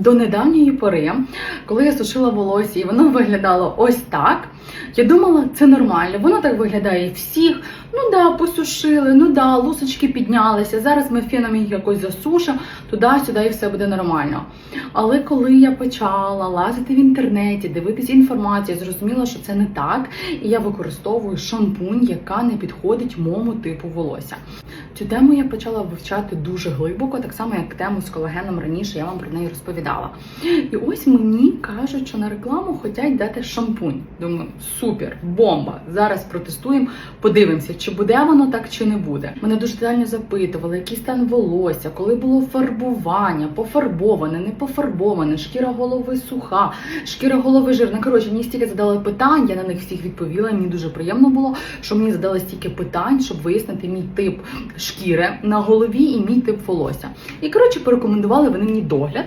до недавньої пори, коли я сушила волосся, і воно виглядало ось так. Я думала, це нормально. Воно так виглядає всіх. Ну да, посушили, ну да, лусочки піднялися. Зараз ми феном їх якось засушимо, туди-сюди і все буде нормально. Але коли я почала лазити в інтернеті, дивитися інформацію, зрозуміла, що це не так, і я використовую шампунь, яка не підходить моєму типу волосся. Цю тему я почала вивчати дуже глибоко, так само як тему з колагеном раніше я вам про неї розповідала. І ось мені кажуть, що на рекламу хочуть дати шампунь. Думаю, супер, бомба! Зараз протестуємо, подивимося, чи буде воно так, чи не буде. Мене дуже детально запитували, який стан волосся, коли було фарбування, пофарбоване, не пофарбоване, шкіра голови суха, шкіра голови жирна. Коротше, мені стільки задали питань, я на них всіх відповіла. Мені дуже приємно було, що мені задали стільки питань, щоб вияснити мій тип шкіри на голові і мій тип волосся. І коротше, порекомендували вони мені догляд.